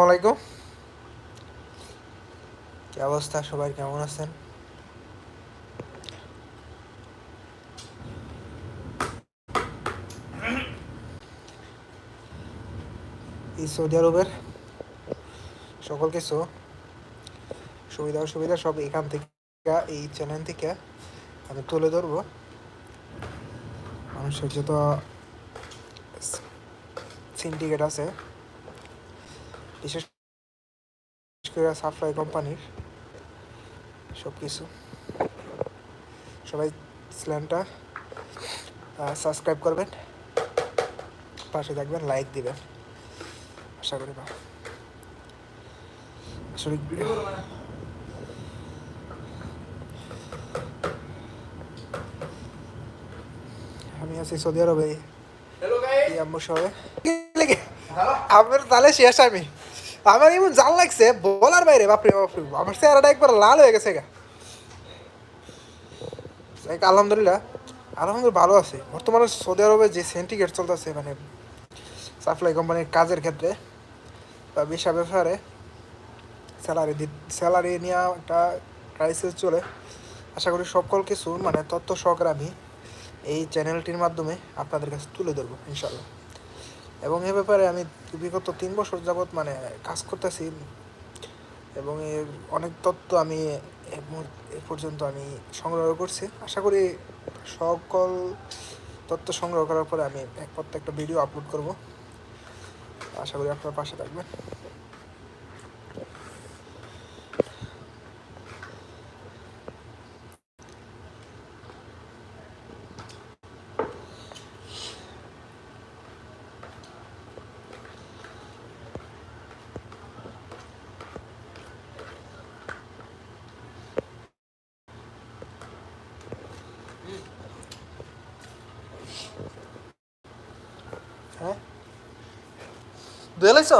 আসসালামু আলাইকুম। কি অবস্থা? সবাই কেমন আছেন? সৌদি আরবের সকল কিছু সুবিধা অসুবিধা সব এখান থেকে, এই চ্যানেল থেকে আমি তুলে ধরবো। মানুষের যত সিন্ডিকেট আছে বিশেষ করে সাপ্লাই কোম্পানির সব কিছু সবাই চ্যানেলটা সাবস্ক্রাইব করবেন পাশে থাকবেন লাইক দিবেন। আশা করি বা আসলে আমি আছি সৌদি আরবে। এই আম্মু সবে আমার তাহলে শেষ আমি। আমার এমন জাল লাগছে, বলার বাইরে, বাপরে বাপরে আমার চেহারাটা একবার লাল হয়ে গেছে গা। আলহামদুলিল্লাহ। আলহামদুলিল্লাহ ভালো আছে। বর্তমানে সৌদি আরবে যে সেন্টিগ্রেড চলতেছে মানে সাপ্লাই কোম্পানির কাজের ক্ষেত্রে বা বিষা ব্যাপারে স্যালারি দি স্যালারি নেওয়া একটা ক্রাইসিস চলে। আশা করি সকল কিছু মানে তথ্য সহকারে আমি এই চ্যানেলটির মাধ্যমে আপনাদের কাছে তুলে ধরবো ইনশাল্লাহ এবং এ ব্যাপারে আমি বিগত তিন বছর যাবৎ মানে কাজ করতেছি। এবং এর অনেক তত্ত্ব আমি এ পর্যন্ত আমি সংগ্রহ করছি। আশা করি সকল তথ্য সংগ্রহ করার পরে আমি প্রত্যেকটা ভিডিও আপলোড করব। আশা করি আপনার পাশে থাকবেন। দুয়ে লাইছ